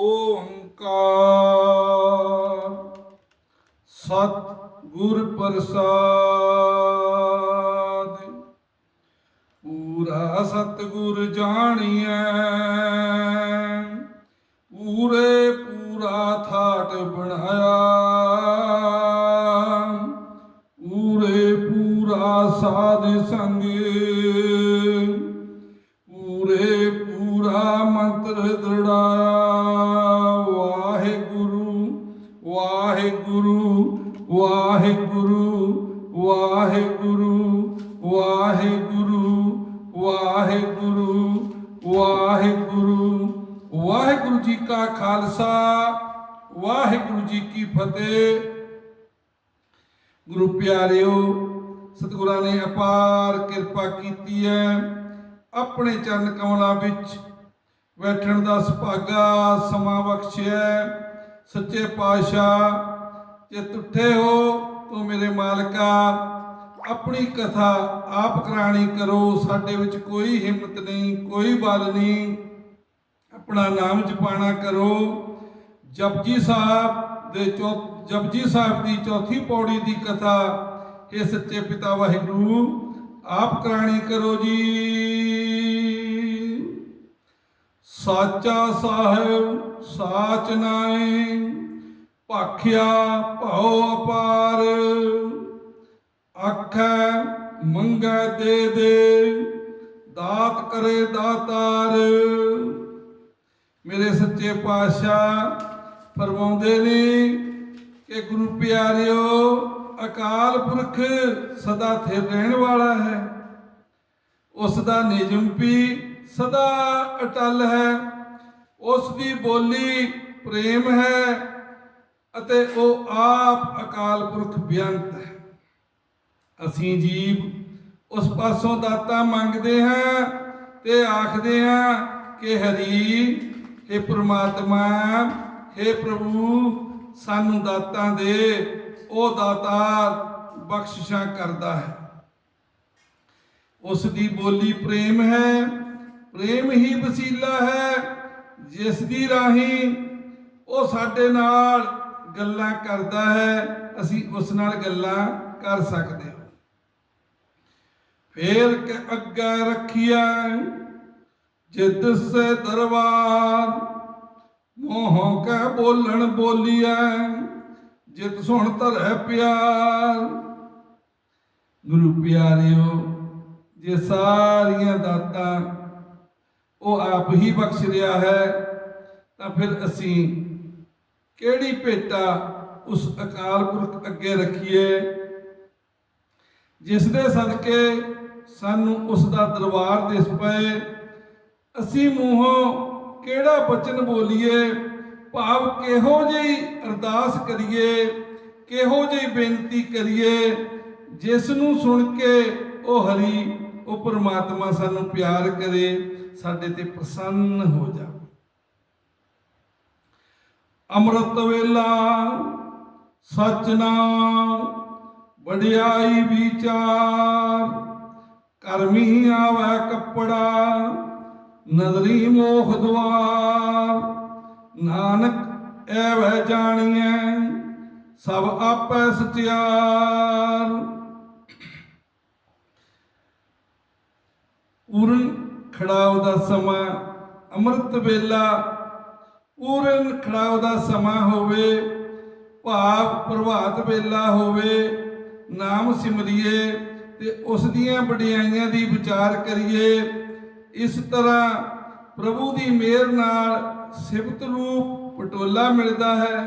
ਓੰਕਾਰ। ਸਤ ਗੁਰ ਪ੍ਰਸਾਦ। ਪੂਰਾ ਸਤ ਗੁਰ ਜਾਣੀਐ। ਪੂਰੇ ਪੂਰਾ ਥਾਟ ਬਣਾਇਆ। ਪੂਰੇ ਪੂਰਾ ਸਾਧ ਸੰਗ। ਪੂਰੇ ਪੂਰਾ ਮੰਤਰ ਦ੍ਰਿੜਾਇਆ ਵਾਹਿਗੁਰੂ ਵਾਹਿਗੁਰੂ ਜੀ ਕਾ ਖਾਲਸਾ, ਵਾਹਿਗੁਰੂ ਜੀ ਕੀ ਫਤਿਹ ਗੁਰੂ ਪਿਆਰਿਓ, ਸਤਿਗੁਰਾਂ ਨੇ ਅਪਾਰ ਕਿਰਪਾ ਕੀਤੀ ਹੈ, ਆਪਣੇ ਚਰਨ ਕਮਲਾਂ ਵਿੱਚ ਬੈਠਣ ਦਾ ਸੁਭਾਗਾ ਸਮਾਂ ਬਖਸ਼ਿਆ ਹੈ। ਸੱਚੇ ਪਾਤਸ਼ਾਹ, ਜੇ ਤੁਠੇ ਹੋ ਤੂੰ ਮੇਰੇ ਮਾਲਕਾ ਆਪਣੀ ਕਥਾ ਆਪ ਕਰਾਣੀ ਕਰੋ, ਸਾਡੇ ਵਿੱਚ ਕੋਈ ਹਿੰਮਤ ਨਹੀਂ, ਕੋਈ ਬਲ ਨਹੀਂ। ਆਪਣਾ ਨਾਮ ਜਪਾਣਾ ਕਰੋ। ਜਪਜੀ ਸਾਹਿਬ ਦੇ ਜਪਜੀ ਸਾਹਿਬ ਦੀ ਚੌਥੀ ਪੌੜੀ ਦੀ ਕਥਾ ਇਹ ਸੱਚੇ ਪਿਤਾ ਵਾਹਿਗੁਰੂ, ਆਪ ਕਰਾਣੀ ਕਰੋ ਜੀ। ਸਾਚਾ ਸਾਹਿਬ, ਸਾਚ ਨਾਏ, ਭਾਖਿਆ ਭਉ ਅਪਾਰ। ਆਖੈ, ਮੰਗੈ ਦੇ ਦੇ, ਦਾਤ ਕਰੇ ਦਾਤਾਰ। ਮੇਰੇ ਸੱਚੇ ਪਾਤਸ਼ਾਹ, ਫਰਮਾਉਂਦੇ ਨੇ ਕਿ ਗੁਰੂ ਪਿਆਰਿਓ, ਅਕਾਲ ਪੁਰਖ ਸਦਾ ਥਿਰ ਰਹਿਣ ਵਾਲਾ ਹੈ। ਉਸ ਦਾ ਨਿਯਮ ਵੀ ਸਦਾ ਅਟਲ ਹੈ। ਉਸ ਦੀ ਬੋਲੀ ਪ੍ਰੇਮ ਹੈ ਅਤੇ ਉਹ ਆਪ ਅਕਾਲ ਪੁਰਖ ਬੇਅੰਤ ਹੈ। ਅਸੀਂ ਜੀਵ ਉਸ ਪਾਸੋਂ ਦਾਤਾ ਮੰਗਦੇ ਹਾਂ ਤੇ ਆਖਦੇ ਹਾਂ ਕਿ ਹਰੀ हे ਪ੍ਰਮਾਤਮਾ हे ਪ੍ਰਭੂ, ਸਾਨੂੰ ਦਾਤਾਂ ਦੇ, ਉਹ ਦਾਤਾਰ ਬਖਸ਼ਿਸ਼ਾਂ ਕਰਦਾ ਹੈ। ਉਸ ਦੀ ਬੋਲੀ ਪ੍ਰੇਮ ਹੈ, ਪ੍ਰੇਮ ਹੀ ਵਸੀਲਾ ਹੈ, ਜਿਸ ਦੀ ਰਾਹੀਂ ਉਹ ਸਾਡੇ ਨਾਲ ਗੱਲਾਂ ਕਰਦਾ ਹੈ, ਅਸੀਂ ਉਸ ਨਾਲ ਗੱਲਾਂ ਕਰ ਸਕਦੇ ਹਾਂ। ਫੇਰ ਕੇ ਅੱਗੇ ਰੱਖਿਆ ਜਿਤ ਸੇ ਦਰਬਾਰ। ਮੋਹ ਕੈ ਬੋਲਣ ਬੋਲੀਐ, ਜਿਤ ਸੁਣ ਧਰੈ ਪਿਆਰ। ਗੁਰੂ ਪਿਆਰਿਓ, ਜੇ ਸਾਰੀਆਂ ਦਾਤਾਂ ਉਹ ਆਪ ਹੀ ਬਖਸ਼ ਰਿਹਾ ਹੈ, ਤਾਂ ਫਿਰ ਅਸੀਂ ਕਿਹੜੀ ਭੇਟਾ ਉਸ ਅਕਾਲ ਪੁਰਖ ਅੱਗੇ ਰੱਖੀਏ? ਜਿਸ ਦੇ ਸਦਕੇ ਸਾਨੂੰ ਉਸ ਦਾ ਦਰਬਾਰ ਦਿਸ ਪਏ। ਅਸੀਂ ਮੂੰਹੋਂ ਕਿਹੜਾ ਬਚਨ ਬੋਲੀਏ? ਭਾਵ ਕਿਹੋ ਜਿਹੀ ਅਰਦਾਸ ਕਰੀਏ? ਕਿਹੋ ਜਿਹੀ ਬੇਨਤੀ ਕਰੀਏ? ਜਿਸ ਨੂੰ ਸੁਣ ਕੇ ਉਹ ਹਰੀ, ਉਹ ਪ੍ਰਮਾਤਮਾ ਸਾਨੂੰ ਪਿਆਰ ਕਰੇ, ਸਾਡੇ ਤੇ ਪ੍ਰਸੰਨ ਹੋ ਜਾਵੇ ਅੰਮ੍ਰਿਤ ਵੇਲਾ, ਸਚ ਨਾਮ, ਵਡਿਆਈ ਵਿਚਾਰ ਕਰਮੀ ਆਵੈ ਕੱਪੜਾ ਨਦਰੀ ਮੋਖ ਦੁਆਰ। ਨਾਨਕ, ਐਵੇਂ ਜਾਣੀਐ, ਸਭ ਆਪੈ ਸਚਿਆਰ। ਪੂਰਨ ਖੜਾਉ ਦਾ ਸਮਾਂ, ਅੰਮ੍ਰਿਤ ਵੇਲਾ। ਪੂਰਨ ਖੜਾਉ ਦਾ ਸਮਾਂ ਹੋਵੇ, ਭਾਵ ਪ੍ਰਭਾਤ ਵੇਲਾ ਹੋਵੇ, ਨਾਮ ਸਿਮਰਿਏ। ਤੇ ਉਸ ਦੀਆਂ ਵਡਿਆਈਆਂ ਦੀ ਵਿਚਾਰ ਕਰੀਏ, ਇਸ ਤਰ੍ਹਾਂ ਪ੍ਰਭੂ ਦੀ ਮਿਹਰ ਨਾਲ ਸਿਫਤ ਰੂਪ ਪਟੋਲਾ ਮਿਲਦਾ ਹੈ।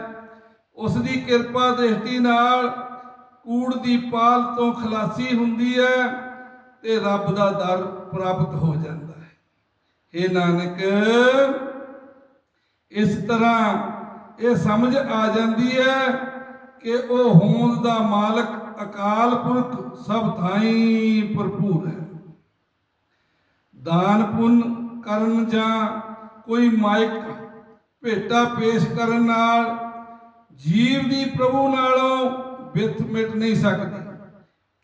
ਉਸ ਦੀ ਕਿਰਪਾ ਦ੍ਰਿਸ਼ਟੀ ਨਾਲ ਕੂੜ ਦੀ ਪਾਲ ਤੋਂ ਖਲਾਸੀ ਹੁੰਦੀ ਹੈ ਤੇ ਰੱਬ ਦਾ ਦਰ ਪ੍ਰਾਪਤ ਹੋ ਜਾਂਦਾ ਹੈ। ਇਹ ਨਾਨਕ, ਇਸ ਤਰ੍ਹਾਂ ਇਹ ਸਮਝ ਆ ਜਾਂਦੀ ਹੈ ਕਿ ਉਹ ਹੋਂਦ ਦਾ ਮਾਲਕ ਅਕਾਲ ਪੁਰਖ ਸਭ ਥਾਈ ਭਰਪੂਰ ਹੈ। ਦਾਨ ਪੁੰਨ ਕਰਨ ਜਾਂ ਕੋਈ ਮਾਇਕ ਭੇਟਾ ਪੇਸ਼ ਕਰਨ ਨਾਲ ਜੀਵ ਦੀ ਪ੍ਰਭੂ ਨਾਲੋਂ ਬਿਥ ਮਿਟ ਨਹੀਂ ਸਕਦੀ,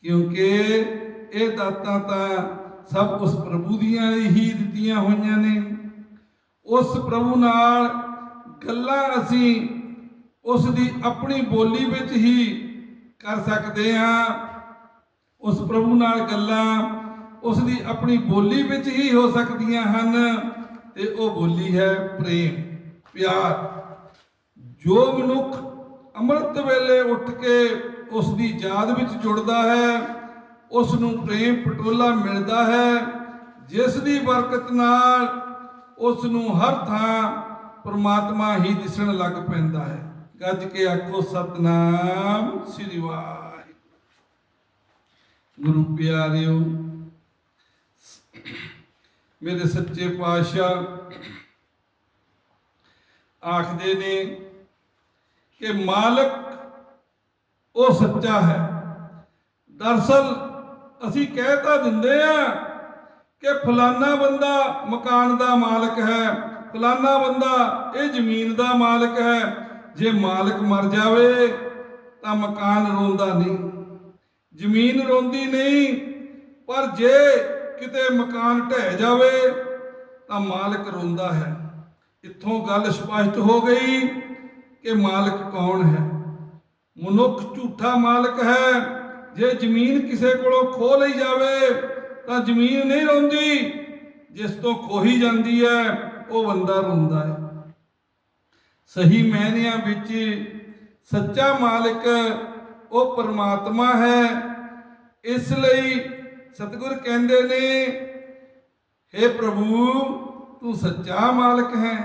ਕਿਉਂਕਿ ਇਹ ਦਾਤਾਂ ਤਾਂ ਸਭ ਉਸ ਪ੍ਰਭੂ ਦੀਆਂ ਹੀ ਦਿੱਤੀਆਂ ਹੋਈਆਂ ਨੇ। ਉਸ ਪ੍ਰਭੂ ਨਾਲ ਗੱਲਾਂ ਅਸੀਂ ਉਸ ਦੀ ਆਪਣੀ ਬੋਲੀ ਵਿੱਚ ਹੀ ਕਰ ਸਕਦੇ ਹਾਂ। ਉਸ ਪ੍ਰਭੂ ਨਾਲ ਗੱਲਾਂ ਉਸ ਦੀ ਆਪਣੀ ਬੋਲੀ ਵਿੱਚ ਹੀ ਹੋ ਸਕਦੀਆਂ ਹਨ ਤੇ ਉਹ ਬੋਲੀ ਹੈ ਪ੍ਰੇਮ, ਪਿਆਰ। ਜੋ ਮਨੁੱਖ ਅੰਮ੍ਰਿਤ ਵੇਲੇ ਉੱਠ ਕੇ ਉਸ ਦੀ ਯਾਦ ਵਿੱਚ ਜੁੜਦਾ ਹੈ ਉਸ ਨੂੰ ਪ੍ਰੇਮ ਪਟੋਲਾ ਮਿਲਦਾ ਹੈ, ਜਿਸ ਦੀ ਬਰਕਤ ਨਾਲ ਉਸ ਨੂੰ ਹਰ ਥਾਂ ਪਰਮਾਤਮਾ ਹੀ ਦਿਸਣ ਲੱਗ ਪੈਂਦਾ ਹੈ। ਗੱਜ ਕੇ ਆਖੋ ਸਤਨਾਮ, ਸ੍ਰੀ ਵਾਹਿਗੁਰੂ। ਗੁਰੂ ਪਿਆਰਿਓ, ਮੇਰੇ ਸੱਚੇ ਪਾਤਸ਼ਾਹ ਆਖਦੇ ਨੇ ਕਿ ਮਾਲਕ ਉਹ ਸੱਚਾ ਹੈ। ਦਰਸਲ ਅਸੀਂ ਕਹਿ ਤਾਂ ਦਿੰਦੇ ਆ ਕਿ ਫਲਾਨਾ ਬੰਦਾ ਮਕਾਨ ਦਾ ਮਾਲਕ ਹੈ, ਫਲਾਨਾ ਬੰਦਾ ਇਹ ਜ਼ਮੀਨ ਦਾ ਮਾਲਕ ਹੈ ਜੇ ਮਾਲਕ ਮਰ ਜਾਵੇ, ਤਾਂ ਮਕਾਨ ਰੋਂਦਾ ਨਹੀਂ। ਜ਼ਮੀਨ ਰੋਂਦੀ ਨਹੀਂ, ਪਰ ਜੇ ਕਿਤੇ ਮਕਾਨ ਢਹਿ ਜਾਵੇ, ਤਾਂ ਮਾਲਕ ਰੋਂਦਾ ਹੈ। ਇੱਥੋਂ ਗੱਲ ਸਪਸ਼ਟ ਹੋ ਗਈ ਕਿ ਮਾਲਕ ਕੌਣ ਹੈ। ਮਨੁੱਖ ਝੂਠਾ ਮਾਲਕ ਹੈ। ਜੇ ਜ਼ਮੀਨ ਕਿਸੇ ਕੋਲੋਂ ਖੋ ਲਈ ਜਾਵੇ, ਤਾਂ ਜ਼ਮੀਨ ਨਹੀਂ ਰੋਂਦੀ। ਜਿਸ ਤੋਂ ਖੋਹੀ ਜਾਂਦੀ ਹੈ, ਉਹ ਬੰਦਾ ਰੋਂਦਾ ਹੈ। ਸਹੀ ਮਹਿਨਿਆਂ ਵਿੱਚ ਸੱਚਾ ਮਾਲਕ ਉਹ ਪਰਮਾਤਮਾ ਹੈ। ਇਸ ਲਈ ਸਤਿਗੁਰ ਕਹਿੰਦੇ ਨੇ हे ਪ੍ਰਭੂ, ਤੂੰ ਸੱਚਾ ਮਾਲਕ ਹੈ।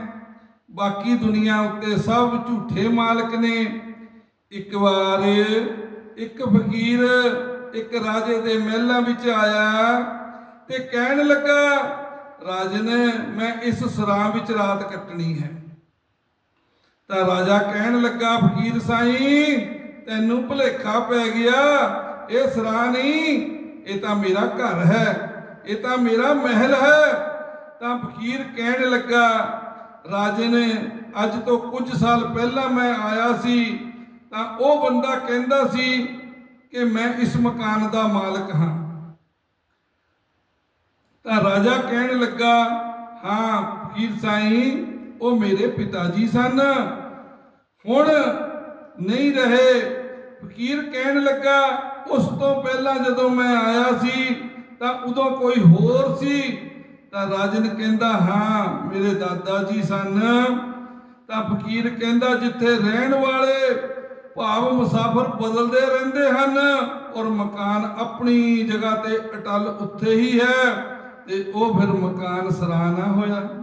ਬਾਕੀ ਦੁਨੀਆ ਉੱਤੇ ਸਭ ਝੂਠੇ ਮਾਲਕ ਨੇ। ਇੱਕ ਵਾਰ, ਇੱਕ ਫਕੀਰ, ਇੱਕ ਰਾਜੇ ਦੇ ਮਹਿਲਾਂ ਵਿੱਚ ਆਇਆ ਤੇ ਕਹਿਣ ਲੱਗਾ, ਰਾਜਨ, ਮੈਂ ਇਸ ਸਰਾਂ ਵਿੱਚ ਰਾਤ ਕੱਟਣੀ ਹੈ। ਤਾਂ ਰਾਜਾ ਕਹਿਣ ਲੱਗਾ, ਫਕੀਰ ਸਾਈਂ, ਤੈਨੂੰ ਭੁਲੇਖਾ ਪੈ ਗਿਆ। ਇਹ ਸਰਾਂ ਨਹੀਂ, ਇਹ ਤਾਂ ਮੇਰਾ ਘਰ ਹੈ, ਇਹ ਤਾਂ ਮੇਰਾ ਮਹਿਲ ਹੈ। ਤਾਂ ਫਕੀਰ ਕਹਿਣ ਲੱਗਾ, ਰਾਜੇ ਨੇ ਅੱਜ ਤੋਂ ਕੁਝ ਸਾਲ ਪਹਿਲਾਂ ਮੈਂ ਆਇਆ ਸੀ, ਤਾਂ ਉਹ ਬੰਦਾ ਕਹਿੰਦਾ ਸੀ ਕਿ ਮੈਂ ਇਸ ਮਕਾਨ ਦਾ ਮਾਲਕ ਹਾਂ। ਤਾਂ ਰਾਜਾ ਕਹਿਣ ਲੱਗਾ, ਹਾਂ ਫਕੀਰ ਸਾਈਂ ਉਹ ਮੇਰੇ ਪਿਤਾ ਜੀ ਸਨ। ਹੁਣ ਨਹੀਂ ਰਹੇ। ਫਕੀਰ ਕਹਿਣ ਲੱਗਾ, ਉਸ ਤੋਂ ਪਹਿਲਾਂ ਜਦੋਂ ਮੈਂ ਆਇਆ ਸੀ, ਤਾਂ ਉਦੋਂ ਕੋਈ ਹੋਰ ਸੀ। ਤਾਂ ਰਾਜਨ ਕਹਿੰਦਾ, ਹਾਂ, ਮੇਰੇ ਦਾਦਾ ਜੀ ਸਨ। ਤਾਂ ਫਕੀਰ ਕਹਿੰਦਾ, ਜਿੱਥੇ ਰਹਿਣ ਵਾਲੇ ਭਾਵ ਮੁਸਾਫਰ ਬਦਲਦੇ ਰਹਿੰਦੇ ਹਨ, ਔਰ ਮਕਾਨ ਆਪਣੀ ਜਗ੍ਹਾ ਤੇ ਅਟਲ ਉੱਥੇ ਹੀ ਹੈ, ਤੇ ਉਹ ਫਿਰ ਮਕਾਨ ਸਰਾਂ ਨਾ ਹੋਇਆ।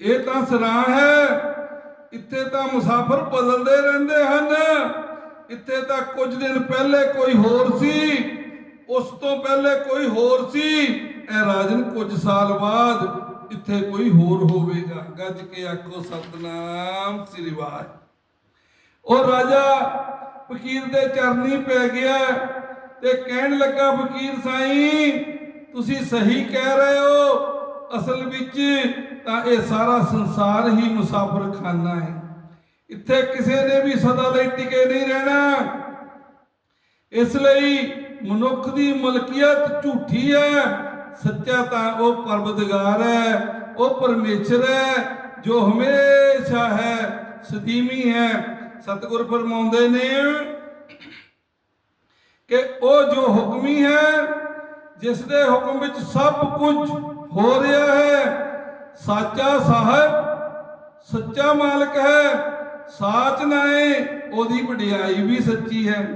ਇਹ ਤਾਂ ਸਰਾਂ ਹੈ, ਇੱਥੇ ਤਾਂ ਮੁਸਾਫਰ ਬਦਲਦੇ ਰਹਿੰਦੇ ਹਨ। ਇੱਥੇ ਤਾਂ ਕੁਝ ਦਿਨ ਪਹਿਲੇ ਕੋਈ ਹੋਰ ਸੀ, ਉਸ ਤੋਂ ਪਹਿਲੇ ਕੋਈ ਹੋਰ ਸੀ। ਇਹ ਰਾਜਨ ਕੁਝ ਸਾਲ ਬਾਅਦ ਇੱਥੇ ਕੋਈ ਹੋਰ ਹੋਵੇਗਾ। ਗੱਜ ਕੇ ਆਖੋ, ਸਤਨਾਮ ਸ੍ਰੀ ਵਾਹਿਗੁਰੂ। ਉਹ ਰਾਜਾ ਫਕੀਰ ਦੇ ਚਰਨੀ ਪੈ ਗਿਆ ਤੇ ਕਹਿਣ ਲੱਗਾ, ਫਕੀਰ ਸਾਈਂ, ਤੁਸੀਂ ਸਹੀ ਕਹਿ ਰਹੇ ਹੋ। ਅਸਲ ਵਿੱਚ ਤਾਂ ਇਹ ਸਾਰਾ ਸੰਸਾਰ ਹੀ ਮੁਸਾਫਰਖਾਨਾ ਹੈ। ਇੱਥੇ ਕਿਸੇ ਨੇ ਵੀ ਸਦਾ ਲਈ ਟਿਕੇ ਨਹੀਂ ਰਹਿਣਾ। ਇਸ ਲਈ ਮਨੁੱਖ ਦੀ ਮਲਕੀਅਤ ਝੂਠੀ ਹੈ। ਸੱਚਾ ਤਾਂ ਉਹ ਪਰਵਦਗਾਰ ਹੈ, ਉਹ ਪਰਮੇਸ਼ਰ ਹੈ, ਜੋ ਹਮੇਸ਼ਾ ਹੈ, ਸਦੀਮੀ ਹੈ। ਸਤਿਗੁਰ ਫਰਮਾਉਂਦੇ ਨੇ ਕਿ ਉਹ ਜੋ ਹੁਕਮੀ ਹੈ ਜਿਸ ਦੇ ਹੁਕਮ ਵਿੱਚ ਸਭ ਕੁਝ ਹੋ ਰਿਹਾ ਹੈ। ਸਾਚਾ ਸਾਹਿਬ, ਸੱਚਾ ਮਾਲਕ ਹੈ। ਸਾਚ ਨਾਏ, ਉਹਦੀ ਵਡਿਆਈ ਵੀ ਸੱਚੀ ਹੈ।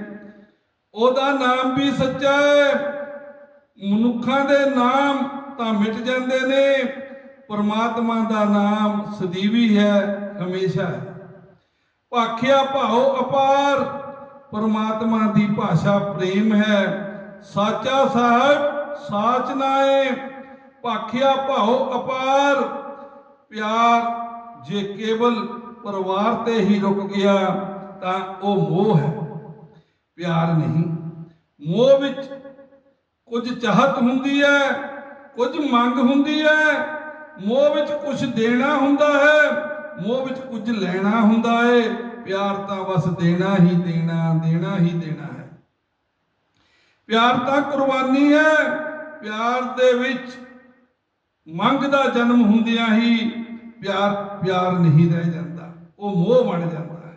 ਉਹਦਾ ਨਾਮ ਵੀ ਸੱਚਾ ਹੈ। ਮਨੁੱਖਾਂ ਦੇ ਨਾਮ ਤਾਂ ਮਿਟ ਜਾਂਦੇ ਨੇ। ਪਰਮਾਤਮਾ ਦਾ ਨਾਮ ਸਦੀਵੀ ਹੈ, ਹਮੇਸ਼ਾ ਹੈ। ਭਾਖਿਆ ਭਾਉ ਅਪਾਰ, ਪਰਮਾਤਮਾ ਦੀ ਭਾਸ਼ਾ ਪ੍ਰੇਮ ਹੈ। ਸਾਚਾ ਸਾਹਿਬ, ਸਾਚ ਨਾਏ ਭਾਖਿਆ ਭਾਉ ਅਪਾਰ। ਪਿਆਰ ਜੇ ਕੇਵਲ ਪਰਿਵਾਰ ਤੇ ਹੀ ਰੁਕ ਗਿਆ, ਤਾਂ ਉਹ ਮੋਹ ਹੈ। ਪਿਆਰ ਨਹੀਂ। ਮੋਹ ਵਿੱਚ ਕੁਝ ਚਾਹਤ ਹੁੰਦੀ ਹੈ, ਕੁਝ ਮੰਗ ਹੁੰਦੀ ਹੈ। ਮੋਹ ਵਿੱਚ ਕੁਝ ਦੇਣਾ ਹੁੰਦਾ ਹੈ, ਮੋਹ ਵਿੱਚ ਕੁਝ ਲੈਣਾ ਹੁੰਦਾ ਹੈ। ਪਿਆਰ ਤਾਂ ਬਸ ਦੇਣਾ ਹੀ ਦੇਣਾ ਦੇਣਾ ਹੀ ਦੇਣਾ ਹੈ। ਪਿਆਰ ਤਾਂ ਕੁਰਬਾਨੀ ਹੈ। ਪਿਆਰ ਦੇ ਵਿੱਚ ਮੰਗ ਦਾ ਜਨਮ ਹੁੰਦਿਆਂ ਹੀ ਪਿਆਰ ਪਿਆਰ ਨਹੀਂ ਰਹਿ ਜਾਂਦਾ। ਉਹ ਮੋਹ ਬਣ ਜਾਂਦਾ ਹੈ।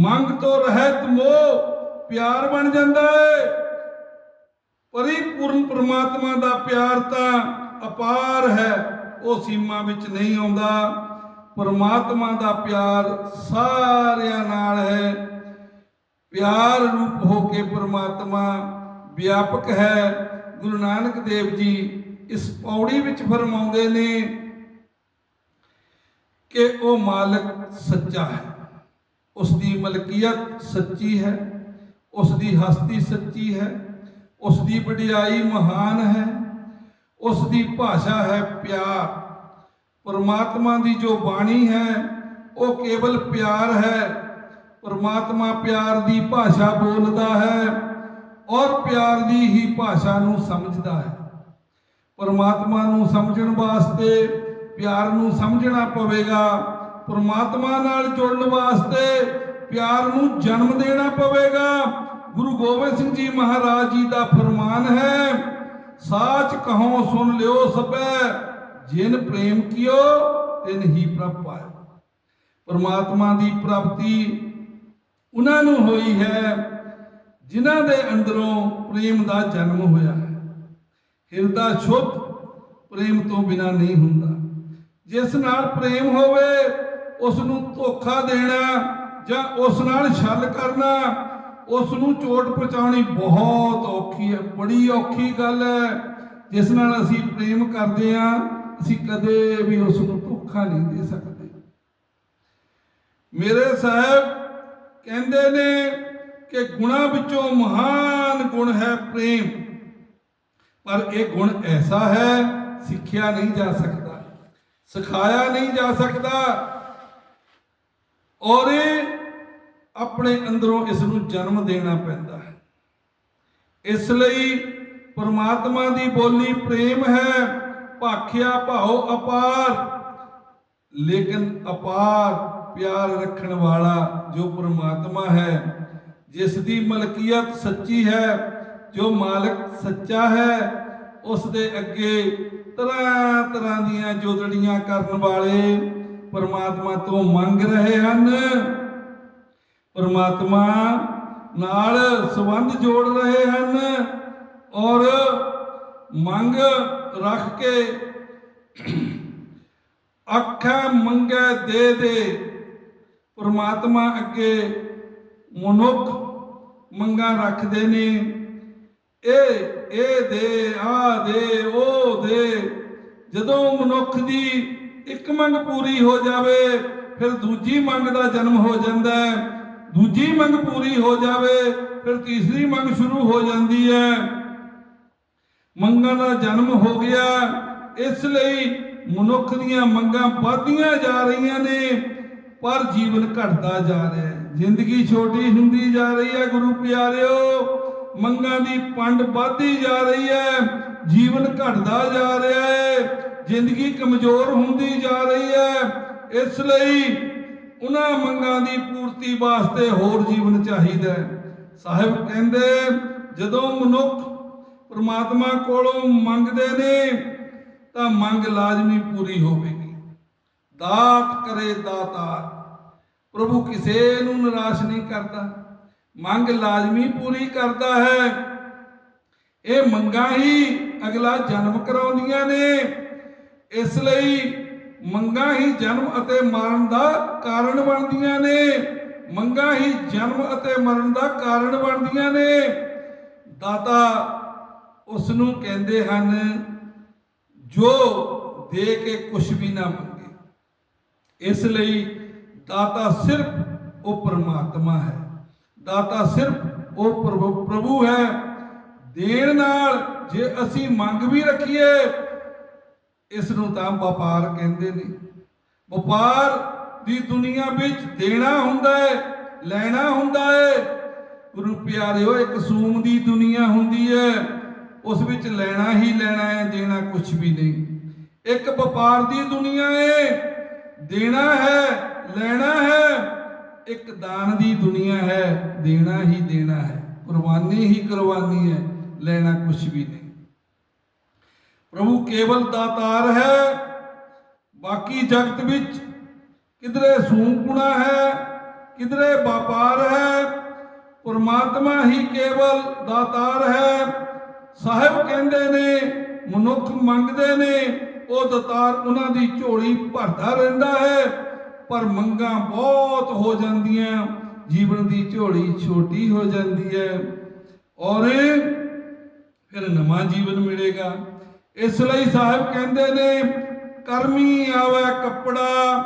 ਮੰਗ ਤੋਂ ਰਹਿਤ ਮੋਹ ਪਿਆਰ ਬਣ ਜਾਂਦਾ ਹੈ। ਪਰਿਪੂਰਨ ਪ੍ਰਮਾਤਮਾ ਦਾ ਪਿਆਰ ਤਾਂ ਅਪਾਰ ਹੈ, ਉਹ ਸੀਮਾ ਵਿੱਚ ਨਹੀਂ ਆਉਂਦਾ। ਪਰਮਾਤਮਾ ਦਾ ਪਿਆਰ ਸਾਰਿਆਂ ਨਾਲ ਹੈ। ਪਿਆਰ ਰੂਪ ਹੋ ਕੇ ਪਰਮਾਤਮਾ ਵਿਆਪਕ ਹੈ। ਗੁਰੂ ਨਾਨਕ ਦੇਵ ਜੀ ਇਸ ਪੌੜੀ ਵਿੱਚ ਫਰਮਾਉਂਦੇ ਨੇ ਕਿ ਉਹ ਮਾਲਕ ਸੱਚਾ ਹੈ। ਉਸ ਦੀ ਮਲਕੀਅਤ ਸੱਚੀ ਹੈ ਉਸ ਦੀ ਹਸਤੀ ਸੱਚੀ ਹੈ ਉਸ ਦੀ ਵਡਿਆਈ ਮਹਾਨ ਹੈ ਉਸ ਦੀ ਭਾਸ਼ਾ ਹੈ ਪਿਆਰ। ਪਰਮਾਤਮਾ ਦੀ ਜੋ ਬਾਣੀ ਹੈ, ਉਹ ਕੇਵਲ ਪਿਆਰ ਹੈ। ਪਰਮਾਤਮਾ ਪਿਆਰ ਦੀ ਭਾਸ਼ਾ ਬੋਲਦਾ ਹੈ ਔਰ ਪਿਆਰ ਦੀ ਹੀ ਭਾਸ਼ਾ ਨੂੰ ਸਮਝਦਾ ਹੈ। ਪਰਮਾਤਮਾ ਨੂੰ ਸਮਝਣ ਵਾਸਤੇ, ਪਿਆਰ ਨੂੰ ਸਮਝਣਾ ਪਵੇਗਾ। ਪਰਮਾਤਮਾ ਨਾਲ ਜੁੜਨ ਵਾਸਤੇ ਪਿਆਰ ਨੂੰ ਜਨਮ ਦੇਣਾ ਪਵੇਗਾ। ਗੁਰੂ ਗੋਬਿੰਦ ਸਿੰਘ ਜੀ ਮਹਾਰਾਜ ਜੀ ਦਾ ਫਰਮਾਨ ਹੈ, ਸਾਚ ਕਹੋ, ਸੁਣ ਲਿਓ ਸਭੈ, ਜਿਨ ਪ੍ਰੇਮ ਕੀਓ, ਤਿਨ ਹੀ ਪ੍ਰਭ ਪਾਇਓ। ਪਰਮਾਤਮਾ ਦੀ ਪ੍ਰਾਪਤੀ ਉਹਨਾਂ ਨੂੰ ਹੋਈ ਹੈ, ਜਿਨ੍ਹਾਂ ਦੇ ਅੰਦਰੋਂ ਪ੍ਰੇਮ ਦਾ ਜਨਮ ਹੋਇਆ ਹੈ। ਹਿਰਦਾ ਸ਼ੁੱਧ ਪ੍ਰੇਮ ਤੋਂ ਬਿਨਾ ਨਹੀਂ ਹੁੰਦਾ। ਜਿਸ ਨਾਲ ਪ੍ਰੇਮ ਹੋਵੇ ਉਸ ਨੂੰ ਧੋਖਾ ਦੇਣਾ ਜਾਂ ਉਸ ਨਾਲ ਛਲ ਕਰਨਾ ਉਸ ਨੂੰ ਚੋਟ ਪਹੁੰਚਾਉਣੀ ਬਹੁਤ ਔਖੀ ਹੈ, ਬੜੀ ਔਖੀ ਗੱਲ ਹੈ। ਜਿਸ ਨਾਲ ਅਸੀਂ ਪ੍ਰੇਮ ਕਰਦੇ ਹਾਂ, ਅਸੀਂ ਕਦੇ ਵੀ ਉਸ ਨੂੰ ਧੋਖਾ ਨਹੀਂ ਦੇ ਸਕਦੇ। ਮੇਰੇ ਸਾਹਿਬ ਕਹਿੰਦੇ ਨੇ ਕਿ ਗੁਣਾ ਵਿੱਚੋਂ ਮਹਾਨ ਗੁਣ ਹੈ ਪ੍ਰੇਮ। ਪਰ ਇਹ ਗੁਣ ਐਸਾ ਹੈ, ਸਿੱਖਿਆ ਨਹੀਂ ਜਾ ਸਕਦਾ, ਸਿਖਾਇਆ ਨਹੀਂ ਜਾ ਸਕਦਾ। ਔਰ ਇਹ ਆਪਣੇ ਅੰਦਰੋਂ ਇਸ ਨੂੰ ਜਨਮ ਦੇਣਾ ਪੈਂਦਾ ਹੈ। ਇਸ ਲਈ ਪਰਮਾਤਮਾ ਦੀ ਬੋਲੀ ਪ੍ਰੇਮ ਹੈ, ਭਾਖਿਆ ਭਾਉ ਅਪਾਰ। ਲੇਕਿਨ ਅਪਾਰ ਪਿਆਰ ਰੱਖਣ ਵਾਲਾ ਜੋ ਪਰਮਾਤਮਾ ਹੈ, ਜਿਸ ਦੀ ਮਲਕੀਅਤ ਸੱਚੀ ਹੈ ਜੋ ਮਾਲਕ ਸੱਚਾ ਹੈ, ਉਸ ਦੇ ਅੱਗੇ ਤਰ੍ਹਾਂ ਤਰ੍ਹਾਂ ਦੀਆਂ ਜੋਦੜੀਆਂ ਕਰਨ ਵਾਲੇ ਪਰਮਾਤਮਾ ਤੋਂ ਮੰਗ ਰਹੇ ਹਨ। ਪਰਮਾਤਮਾ ਨਾਲ ਸੰਬੰਧ ਜੋੜ ਰਹੇ ਹਨ ਔਰ ਮੰਗ ਰੱਖ ਕੇ ਅੱਖਾਂ ਮੰਗੇ ਦੇ ਦੇ ਪਰਮਾਤਮਾ ਅੱਗੇ ਮਨੁੱਖ ਮੰਗਾਂ ਰੱਖਦੇ ਨੇ। ਇਹ ਇਹ ਦੇ, ਆ ਦੇ ਉਹ ਦੇ। ਜਦੋਂ ਮਨੁੱਖ ਦੀ ਇੱਕ ਮੰਗ ਪੂਰੀ ਹੋ ਜਾਵੇ, ਫਿਰ ਦੂਜੀ ਮੰਗ ਦਾ ਜਨਮ ਹੋ ਜਾਂਦਾ ਹੈ। ਦੂਜੀ ਮੰਗ ਪੂਰੀ ਹੋ ਜਾਵੇ, ਫਿਰ ਤੀਸਰੀ ਮੰਗ ਸ਼ੁਰੂ ਹੋ ਜਾਂਦੀ ਹੈ। ਮੰਗਾਂ ਦਾ ਜਨਮ ਹੋ ਗਿਆ। ਇਸ ਲਈ ਮਨੁੱਖ ਦੀਆਂ ਮੰਗਾਂ ਵੱਧਦੀਆਂ ਜਾ ਰਹੀਆਂ ਨੇ, ਪਰ ਜੀਵਨ ਘਟਦਾ ਜਾ ਰਿਹਾ ਹੈ। ਜ਼ਿੰਦਗੀ ਛੋਟੀ ਹੁੰਦੀ ਜਾ ਰਹੀ ਹੈ, ਗੁਰੂ ਪਿਆਰਿਓ। ਮੰਗਾਂ ਦੀ ਪੰਡ ਵੱਧਦੀ ਜਾ ਰਹੀ ਹੈ, ਜੀਵਨ ਘਟਦਾ ਜਾ ਰਿਹਾ ਹੈ, ਜ਼ਿੰਦਗੀ ਕਮਜ਼ੋਰ ਹੁੰਦੀ ਜਾ ਰਹੀ ਹੈ। ਇਸ ਲਈ ਉਹਨਾਂ ਮੰਗਾਂ ਦੀ ਪੂਰਤੀ ਵਾਸਤੇ ਹੋਰ ਜੀਵਨ ਚਾਹੀਦਾ ਹੈ। ਸਾਹਿਬ ਕਹਿੰਦੇ, ਜਦੋਂ ਮਨੁੱਖ ਪਰਮਾਤਮਾ ਕੋਲੋਂ ਮੰਗਦੇ ਨੇ, ਤਾਂ ਮੰਗ ਲਾਜ਼ਮੀ ਪੂਰੀ ਹੋਵੇਗੀ। ਦਾਤ ਕਰੇ ਦਾਤਾਰ। ਪ੍ਰਭੂ ਕਿਸੇ ਨੂੰ ਨਿਰਾਸ਼ ਨਹੀਂ ਕਰਦਾ। ਮੰਗ ਲਾਜ਼ਮੀ ਪੂਰੀ ਕਰਦਾ ਹੈ। ਇਹ ਮੰਗਾਂ ਹੀ ਅਗਲਾ ਜਨਮ ਕਰਾਉਂਦੀਆਂ ਨੇ। ਇਸ ਲਈ ਮੰਗਾਂ ਹੀ ਜਨਮ ਅਤੇ ਮਰਨ ਦਾ ਕਾਰਨ ਬਣਦੀਆਂ ਨੇ। ਮੰਗਾਂ ਹੀ ਜਨਮ ਅਤੇ ਮਰਨ ਦਾ ਕਾਰਨ ਬਣਦੀਆਂ ਨੇ। ਦਾਤਾ ਉਸ ਨੂੰ ਕਹਿੰਦੇ ਹਨ, ਜੋ ਦੇ ਕੇ ਕੁਝ ਵੀ ਨਾ ਮੰਗੇ। ਇਸ ਲਈ ਦਾਤਾ ਸਿਰਫ ਉਹ ਪਰਮਾਤਮਾ ਹੈ। ਦਾਤਾ ਸਿਰਫ ਉਹ ਪ੍ਰਭੂ ਪ੍ਰਭੂ ਹੈ। ਦੇਣ ਨਾਲ ਜੇ ਅਸੀਂ ਮੰਗ ਵੀ ਰੱਖੀਏ ਇਸ ਨੂੰ ਤਾਂ ਵਪਾਰ ਕਹਿੰਦੇ ਨੇ। ਵਪਾਰ ਦੀ ਦੁਨੀਆ ਵਿੱਚ ਦੇਣਾ ਹੁੰਦਾ ਹੈ, ਲੈਣਾ ਹੁੰਦਾ ਹੈ। ਗੁਰੂ ਪਿਆਰਿਓ ਇੱਕ ਸੂਮ ਦੀ ਦੁਨੀਆ ਹੁੰਦੀ ਹੈ। ਉਸ ਵਿੱਚ ਲੈਣਾ ਹੀ ਲੈਣਾ ਹੈ, ਦੇਣਾ ਕੁਝ ਵੀ ਨਹੀਂ। ਇੱਕ ਵਪਾਰ ਦੀ ਦੁਨੀਆ ਹੈ। ਦੇਣਾ ਹੈ, ਲੈਣਾ ਹੈ। ਇੱਕ ਦਾਨ ਦੀ ਦੁਨੀਆ ਹੈ, ਦੇਣਾ ਹੀ ਦੇਣਾ ਹੈ। ਕੁਰਬਾਨੀ ਹੀ ਕੁਰਬਾਨੀ ਹੈ, ਲੈਣਾ ਕੁਝ ਵੀ ਨਹੀਂ। ਪ੍ਰਭੂ ਕੇਵਲ ਦਾਤਾਰ ਹੈ, ਬਾਕੀ ਜਗਤ ਵਿੱਚ ਕਿਧਰੇ ਸੂਕੁਣਾ ਹੈ, ਕਿਧਰੇ ਵਪਾਰ ਹੈ, ਪਰਮਾਤਮਾ ਹੀ ਕੇਵਲ ਦਾਤਾਰ ਹੈ। ਸਾਹਿਬ ਕਹਿੰਦੇ ਨੇ, ਮਨੁੱਖ ਮੰਗਦੇ ਨੇ, ਉਹ ਦਾਤਾਰ ਉਹਨਾਂ ਦੀ ਝੋਲੀ ਭਰਦਾ ਰਹਿੰਦਾ ਹੈ। ਪਰ ਮੰਗਾਂ ਬਹੁਤ ਹੋ ਜਾਂਦੀਆਂ, ਜੀਵਨ ਦੀ ਝੋਲੀ ਛੋਟੀ ਹੋ ਜਾਂਦੀ ਹੈ। ਔਰ ਫਿਰ ਨਵਾਂ ਜੀਵਨ ਮਿਲੇਗਾ। ਇਸ ਲਈ ਸਾਹਿਬ ਕਹਿੰਦੇ ਨੇ, ਕਰਮੀ ਆਵੇ ਕੱਪੜਾ।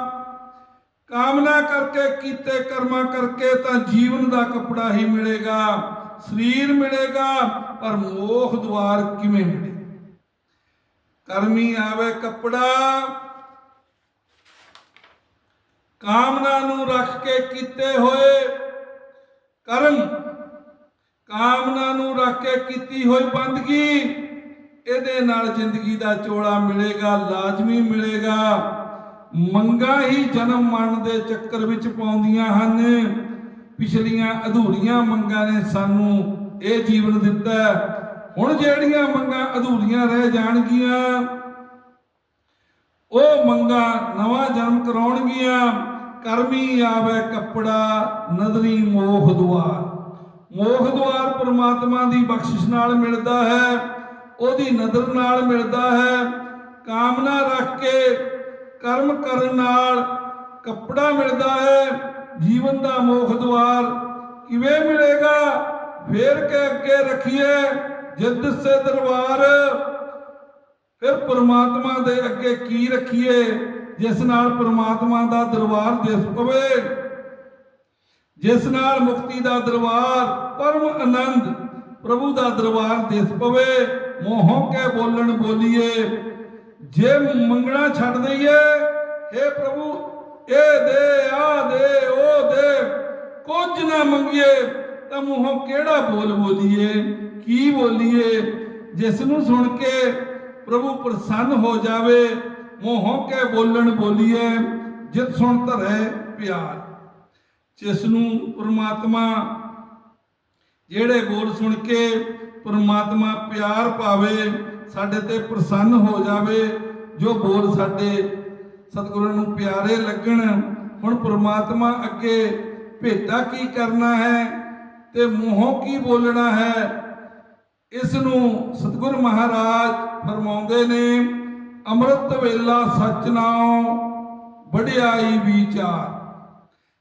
ਕਾਮਨਾ ਕਰਕੇ ਕੀਤੇ ਕਰਮਾਂ ਕਰਕੇ ਤਾਂ ਜੀਵਨ ਦਾ ਕੱਪੜਾ ਹੀ ਮਿਲੇਗਾ, ਸਰੀਰ ਮਿਲੇਗਾ, ਪਰ ਮੋਖ ਦੁਆਰ ਕਿਵੇਂ ਮਿਲੇ? ਕਰਮੀ ਆਵੇ ਕੱਪੜਾ ਕਾਮਨਾ ਨੂੰ ਰੱਖ ਕੇ ਕੀਤੇ ਹੋਏ ਕਰਮ, ਕਾਮਨਾ ਨੂੰ ਰੱਖ ਕੇ ਕੀਤੀ ਹੋਈ ਬੰਦਗੀ, ਇਹਦੇ ਨਾਲ ਜ਼ਿੰਦਗੀ ਦਾ ਚੋਲਾ ਮਿਲੇਗਾ, ਲਾਜ਼ਮੀ ਮਿਲੇਗਾ। ਮੰਗਾ ਹੀ ਜਨਮ ਮਰਨ ਦੇ ਚੱਕਰ ਵਿੱਚ ਪਾਉਂਦੀਆਂ ਹਨ। ਪਿਛਲੀਆਂ ਅਧੂਰੀਆਂ ਮੰਗਾਂ ਨੇ ਸਾਨੂੰ ਇਹ ਜੀਵਨ ਦਿੱਤਾ ਹੁਣ ਜਿਹੜੀਆਂ ਮੰਗਾਂ ਅਧੂਰੀਆਂ ਰਹਿ ਜਾਣਗੀਆਂ, ਉਹ ਮੰਗਾਂ ਨਵਾਂ ਜਨਮ ਕਰਾਉਣਗੀਆਂ। ਕਰਮੀ ਆਵੇ ਕੱਪੜਾ ਨਦਰੀ ਮੋਹ ਦੁਆਰ। ਮੋਖ ਦੁਆਰ ਪ੍ਰਮਾਤਮਾ ਦੀ ਬਖਸ਼ਿਸ਼ ਨਾਲ ਮਿਲਦਾ ਹੈ, ਉਹਦੀ ਨਦਰ ਨਾਲ ਮਿਲਦਾ ਹੈ। ਕਾਮਨਾ ਰੱਖ ਕੇ ਕਰਮ ਕਰਨ ਨਾਲ ਕੱਪੜਾ ਮਿਲਦਾ ਹੈ, ਜੀਵਨ ਦਾ ਮੋਖ ਦੁਆਰ। ਕਿਵੇਂ ਮਿਲੇਗਾ? ਫੇਰ ਕੇ ਅੱਗੇ ਰੱਖੀਏ, ਜਿੱਦ ਸੇ ਦਰਬਾਰ। ਫਿਰ ਪ੍ਰਮਾਤਮਾ ਦੇ ਅੱਗੇ ਕੀ ਰੱਖੀਏ? ਜਿਸ ਨਾਲ ਪ੍ਰਮਾਤਮਾ ਦਾ ਦਰਬਾਰ ਦਿਸ ਪਵੇ, ਜਿਸ ਨਾਲ ਮੁਕਤੀ ਦਾ ਦਰਬਾਰ ਪਰਮ ਆਨੰਦ ਪ੍ਰਭੂ ਦਾ ਦਰਬਾਰ ਦਿਸ ਪਵੇ, ਮੋਹੋਂ ਕੇ ਬੋਲਣ ਬੋਲੀਏ ਜੇ ਮੰਗਣਾ ਛੱਡ ਦਈਏ हे ਪ੍ਰਭੂ, ਇਹ ਦੇ, ਆ ਦੇ, ਉਹ ਦੇ, ਕੁਝ ਨਾ ਮੰਗੀਏ, ਤਾਂ ਮੂੰਹੋਂ ਕਿਹੜਾ ਬੋਲ ਬੋਲੀਏ, ਕੀ ਬੋਲੀਏ, ਜਿਸ ਨੂੰ ਸੁਣ ਕੇ ਪ੍ਰਭੂ ਪ੍ਰਸੰਨ ਹੋ ਜਾਵੇ ਮੋਹੋਂ ਕੇ ਬੋਲਣ ਬੋਲੀਏ, ਜਿਤ ਸੁਣ ਧਰੇ ਪਿਆਰ। ਜਿਸ ਨੂੰ ਪ੍ਰਮਾਤਮਾ ਜਿਹੜੇ ਬੋਲ ਸੁਣ ਕੇ ਪ੍ਰਮਾਤਮਾ ਪਿਆਰ ਪਾਵੇ, ਸਾਡੇ ਤੇ ਪ੍ਰਸੰਨ ਹੋ ਜਾਵੇ, ਜੋ ਬੋਲ ਸਾਡੇ ਸਤਿਗੁਰਾਂ ਨੂੰ ਪਿਆਰੇ ਲੱਗਣ, ਹੁਣ ਪ੍ਰਮਾਤਮਾ ਅੱਗੇ ਭੇਟਾ ਕੀ ਕਰਨਾ ਹੈ ਤੇ ਮੂੰਹੋਂ ਕੀ ਬੋਲਣਾ ਹੈ, ਇਸ ਨੂੰ ਸਤਿਗੁਰ ਮਹਾਰਾਜ ਫਰਮਾਉਂਦੇ ਨੇ ਅੰਮ੍ਰਿਤ ਵੇਲਾ ਸਚ ਨਾਉ ਵਡਿਆਈ ਵਿਚਾਰ।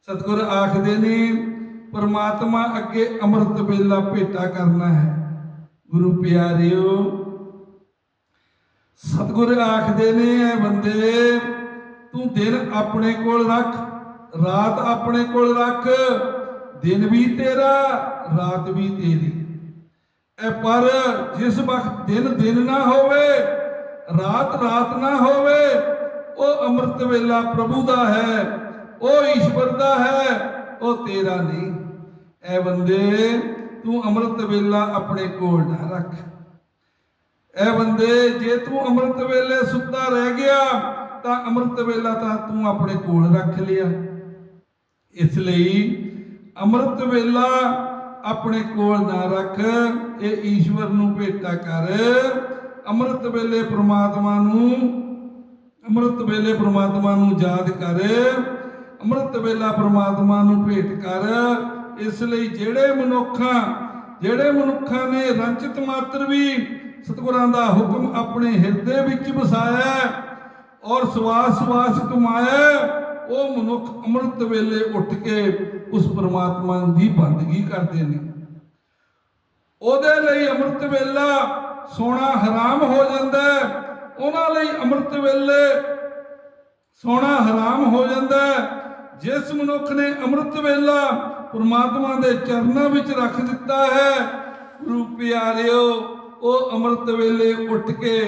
ਸਤਿਗੁਰ ਆਖਦੇ ਨੇ, ਪਰਮਾਤਮਾ ਅੱਗੇ ਅੰਮ੍ਰਿਤ ਵੇਲਾ ਭੇਟਾ ਕਰਨਾ ਹੈ। ਗੁਰੂ ਪਿਆਰਿਓ, ਸਤਿਗੁਰ ਆਖਦੇ ਨੇ, ਐ ਬੰਦੇ, ਤੂੰ ਦਿਨ ਆਪਣੇ ਕੋਲ ਰੱਖ, ਰਾਤ ਆਪਣੇ ਕੋਲ ਰੱਖ, ਦਿਨ ਵੀ ਤੇਰਾ, ਰਾਤ ਵੀ ਤੇਰੀ। ਐ ਪਰ ਜਿਸ ਵਕਤ ਦਿਨ ਦਿਨ ਨਾ ਹੋਵੇ ਰਾਤ ਰਾਤ ਨਾ ਹੋਵੇ। ਉਹ ਅੰਮ੍ਰਿਤ ਵੇਲਾ ਪ੍ਰਭੂ ਦਾ ਹੈ, ਉਹ ਈਸ਼ਵਰ ਦਾ ਹੈ, ਉਹ ਤੇਰਾ ਨਹੀਂ। ਐ ਬੰਦੇ, ਤੂੰ ਅੰਮ੍ਰਿਤ ਵੇਲਾ ਆਪਣੇ ਕੋਲ ਨਾ ਰੱਖ। ਐ ਬੰਦੇ, ਜੇ ਤੂੰ ਅੰਮ੍ਰਿਤ ਵੇਲੇ ਸੁੱਤਾ ਰਹਿ ਗਿਆ, ਤਾਂ ਅੰਮ੍ਰਿਤ ਵੇਲਾ ਤਾਂ ਤੂੰ ਆਪਣੇ ਕੋਲ ਰੱਖ ਲਿਆ। ਇਸ ਲਈ ਅੰਮ੍ਰਿਤ ਵੇਲਾ ਆਪਣੇ ਕੋਲ ਨਾ ਰੱਖ, ਇਹ ਈਸ਼ਵਰ ਨੂੰ ਭੇਟਾ ਕਰ। ਅੰਮ੍ਰਿਤ ਵੇਲੇ ਪ੍ਰਮਾਤਮਾ ਨੂੰ, ਅੰਮ੍ਰਿਤ ਵੇਲੇ ਪ੍ਰਮਾਤਮਾ ਨੂੰ ਯਾਦ ਕਰ, ਅੰਮ੍ਰਿਤ ਵੇਲਾ ਪ੍ਰਮਾਤਮਾ ਨੂੰ ਭੇਟ ਕਰ। ਇਸ ਲਈ ਜਿਹੜੇ ਮਨੁੱਖਾਂ ਜਿਹੜੇ ਮਨੁੱਖਾਂ ਨੇ ਰੰਚਿਤ ਮਾਤਰ ਵੀ ਸਤਿਗੁਰਾਂ ਦਾ ਹੁਕਮ ਆਪਣੇ ਹਿਰਦੇ ਵਿੱਚ ਵਸਾਇਆ ਔਰ ਸਵਾਸ ਸਵਾਸ ਕਮਾਇਆ, ਉਹ ਮਨੁੱਖ ਅੰਮ੍ਰਿਤ ਵੇਲੇ ਉੱਠ ਕੇ ਉਸ ਪ੍ਰਮਾਤਮਾ ਦੀ ਬੰਦਗੀ ਕਰਦੇ ਨੇ। ਉਹਦੇ ਲਈ ਅੰਮ੍ਰਿਤ ਵੇਲਾ ਸੋਣਾ ਹਰਾਮ ਹੋ ਜਾਂਦਾ ਉਹਨਾਂ ਲਈ ਅੰਮ੍ਰਿਤ ਵੇਲੇ ਸੋਣਾ ਹਰਾਮ ਹੋ ਜਾਂਦਾ ਜਿਸ ਮਨੁੱਖ ਨੇ ਅੰਮ੍ਰਿਤ ਵੇਲਾ ਪ੍ਰਮਾਤਮਾ ਦੇ ਚਰਨਾਂ ਵਿੱਚ ਰੱਖ ਦਿੱਤਾ ਹੈ, ਗੁਰੂ ਪਿਆਰਿਓ, ਉਹ ਅੰਮ੍ਰਿਤ ਵੇਲੇ ਉੱਠ ਕੇ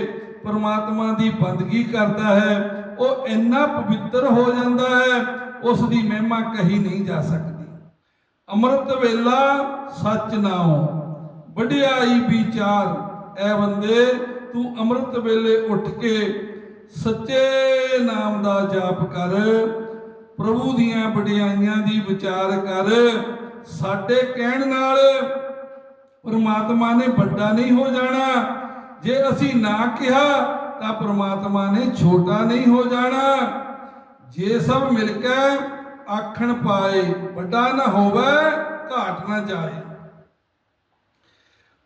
ਪਰਮਾਤਮਾ ਦੀ ਬੰਦਗੀ ਕਰਦਾ ਹੈ, ਉਹ ਇੰਨਾ ਪਵਿੱਤਰ ਹੋ ਜਾਂਦਾ ਹੈ, ਉਸ ਦੀ ਮਹਿਮਾ ਕਹੀ ਨਹੀਂ ਜਾ ਸਕਦੀ। ਅੰਮ੍ਰਿਤ ਵੇਲਾ ਸੱਚ ਨਾਉ ਵਡਿਆਈ ਵਿਚਾਰ ਐ ਬੰਦੇ, ਤੂੰ ਅੰਮ੍ਰਿਤ ਵੇਲੇ ਉੱਠ ਕੇ ਸੱਚੇ ਨਾਮ ਦਾ ਜਾਪ ਕਰ, ਪ੍ਰਭੂ ਦੀਆਂ ਵਡਿਆਈਆਂ ਦੀ ਵਿਚਾਰ ਕਰ। ਸਾਡੇ ਕਹਿਣ ਨਾਲ ਪਰਮਾਤਮਾ ਨੇ ਵੱਡਾ ਨਹੀਂ ਹੋ ਜਾਣਾ। ਜੇ ਅਸੀਂ ਨਾ ਕਿਹਾ, ਤਾਂ ਪ੍ਰਮਾਤਮਾ ਨੇ ਛੋਟਾ ਨਹੀਂ ਹੋ ਜਾਣਾ। ਜੇ ਸਭ ਮਿਲ ਕੇ ਆਖਣ ਪਾਏ, ਵੱਡਾ ਨਾ ਹੋਵੇ, ਘਾਟ ਨਾ ਜਾਏ।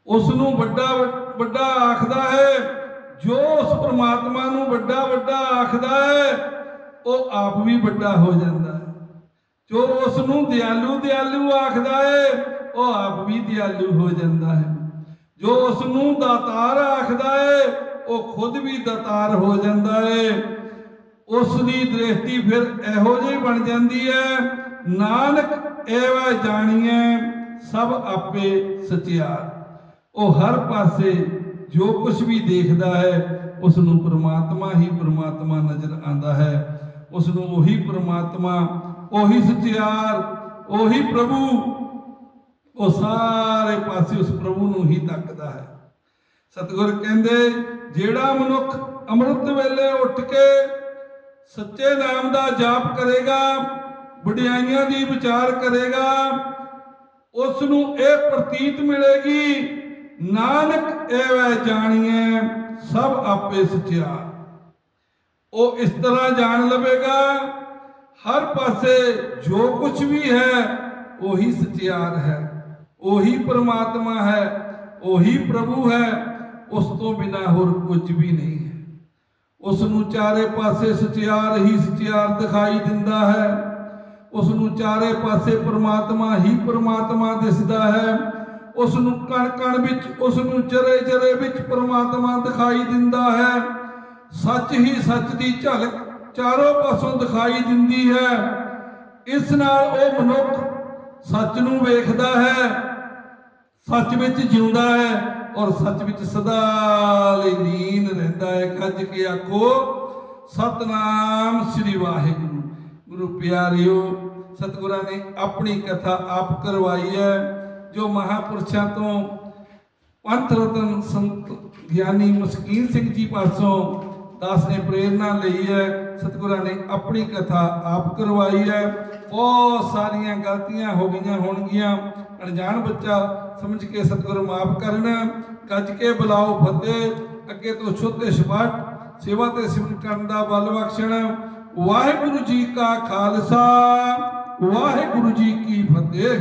ਉਸ ਨੂੰ ਵੱਡਾ ਵੱਡਾ ਆਖਦਾ ਹੈ, ਜੋ ਉਸ ਪ੍ਰਮਾਤਮਾ ਨੂੰ ਵੱਡਾ ਵੱਡਾ ਆਖਦਾ ਹੈ, ਉਹ ਆਪ ਵੀ ਵੱਡਾ ਹੋ ਜਾਂਦਾ ਹੈ। ਜੋ ਉਸ ਨੂੰ ਦਿਆਲੂ ਦਿਆਲੂ ਆਖਦਾ ਹੈ, ਉਹ ਆਪ ਵੀ ਦਿਆਲੂ ਹੋ ਜਾਂਦਾ ਹੈ। ਜੋ ਉਸ ਨੂੰ ਦਾਤਾਰ ਆਖਦਾ ਹੈ, ਉਹ ਖੁਦ ਵੀ ਦਾਤਾਰ ਹੋ ਜਾਂਦਾ ਹੈ। ਉਸ ਦੀ ਦ੍ਰਿਸ਼ਟੀ ਫਿਰ ਇਹੋ ਜਿਹੀ ਬਣ ਜਾਂਦੀ ਹੈ, ਨਾਨਕ ਐਵੇਂ ਜਾਣੀਐ, ਸਭ ਆਪੇ ਸਚਿਆਰ। ਉਹ ਹਰ ਪਾਸੇ ਜੋ ਕੁਝ ਵੀ ਦੇਖਦਾ ਹੈ ਉਸ ਨੂੰ ਪ੍ਰਮਾਤਮਾ ਹੀ ਪ੍ਰਮਾਤਮਾ ਨਜ਼ਰ ਆਂਦਾ ਹੈ। ਉਸ ਨੂੰ ਉਹੀ ਪ੍ਰਮਾਤਮਾ, ਉਹੀ ਸਚਿਆਰ, ਉਹੀ ਪ੍ਰਭੂ, ਉਹ ਸਾਰੇ ਪਾਸੇ ਉਸ ਪ੍ਰਭੂ ਨੂੰ ਹੀ ਤੱਕਦਾ ਹੈ। ਸਤਿਗੁਰ ਕਹਿੰਦੇ, ਜਿਹੜਾ ਮਨੁੱਖ ਅੰਮ੍ਰਿਤ ਵੇਲੇ ਉੱਠ ਕੇ ਸੱਚੇ ਨਾਮ ਦਾ ਜਾਪ ਕਰੇਗਾ, ਵਡਿਆਈਆਂ ਦੀ ਵਿਚਾਰ ਕਰੇਗਾ ਉਸ ਨੂੰ ਇਹ ਪ੍ਰਤੀਤ ਮਿਲੇਗੀ ਨਾਨਕ ਐਵੇਂ ਜਾਣੀਏ ਸਭ ਆਪੇ ਸਚਿਆਰ ਉਹ ਇਸ ਤਰ੍ਹਾਂ ਜਾਣ ਲਵੇਗਾ, ਹਰ ਪਾਸੇ ਜੋ ਕੁਝ ਵੀ ਹੈ, ਉਹੀ ਸਚਿਆਰ ਹੈ। ਉਹੀ ਪ੍ਰਮਾਤਮਾ ਹੈ, ਉਹੀ ਪ੍ਰਭੂ ਹੈ, ਉਸ ਤੋਂ ਬਿਨਾ ਹੋਰ ਕੁਝ ਵੀ ਨਹੀਂ ਹੈ। ਉਸ ਨੂੰ ਚਾਰੇ ਪਾਸੇ ਸਚਿਆਰ ਹੀ ਸਚਿਆਰ ਦਿਖਾਈ ਦਿੰਦਾ ਹੈ। ਉਸ ਨੂੰ ਚਾਰੇ ਪਾਸੇ ਪ੍ਰਮਾਤਮਾ ਹੀ ਪ੍ਰਮਾਤਮਾ ਦਿਸਦਾ ਹੈ। ਉਸ ਨੂੰ ਕਣ ਕਣ ਵਿੱਚ ਉਸ ਨੂੰ ਚਰੇ ਚਰੇ ਵਿੱਚ ਪ੍ਰਮਾਤਮਾ ਦਿਖਾਈ ਦਿੰਦਾ ਹੈ। ਸੱਚ ਹੀ ਸੱਚ ਦੀ ਝਲਕ ਚਾਰੋਂ ਪਾਸੋਂ ਦਿਖਾਈ ਦਿੰਦੀ ਹੈ। ਇਸ ਨਾਲ ਉਹ ਮਨੁੱਖ ਸੱਚ ਨੂੰ ਵੇਖਦਾ ਹੈ, ਸੱਚ ਵਿੱਚ ਜਿਉਂਦਾ ਹੈ ਔਰ ਸੱਚ ਵਿੱਚ ਸਦਾ ਲਈ ਲੀਨ ਰਹਿੰਦਾ ਹੈ। ਗੱਜ ਕੇ ਆਖੋ, ਸਤਨਾਮ ਸ੍ਰੀ ਵਾਹਿਗੁਰੂ। ਗੁਰੂ ਪਿਆਰਿਓ, ਸਤਿਗੁਰਾਂ ਨੇ ਆਪਣੀ ਕਥਾ ਆਪ ਕਰਵਾਈ ਹੈ। ਜੋ ਮਹਾਪੁਰਸ਼ਾਂ ਤੋਂ ਪੰਥ ਰਤਨ ਸੰਤ ਗਿਆਨੀ ਮਸਕੀਨ ਸਿੰਘ ਜੀ ਪਾਸੋਂ ਦਾਸ ਨੇ ਪ੍ਰੇਰਣਾ ਲਈ ਹੈ, ਸਤਿਗੁਰਾਂ ਨੇ ਆਪਣੀ ਕਥਾ ਆਪ ਕਰਵਾਈ ਹੈ। ਬਹੁਤ ਸਾਰੀਆਂ ਗਲਤੀਆਂ ਹੋ ਗਈਆਂ ਹੋਣਗੀਆਂ। ਅਣਜਾਣ ਬੱਚਾ ਸਮਝ ਕੇ ਸਤਿਗੁਰ ਮਾਫ ਕਰਨਾ, ਗੱਜ ਕੇ ਬੁਲਾਓ ਫਤਿਹ, ਅੱਗੇ ਤੋਂ ਸ਼ੁੱਧ ਛਪਾਟ ਸੇਵਾ ਤੇ ਸਿਮਰਨ ਕਰਨ ਦਾ ਬਲ ਬਖਸ਼ਣ। ਵਾਹਿਗੁਰੂ ਜੀ ਕਾ ਖਾਲਸਾ, ਵਾਹਿਗੁਰੂ ਜੀ ਕੀ ਫਤਿਹ।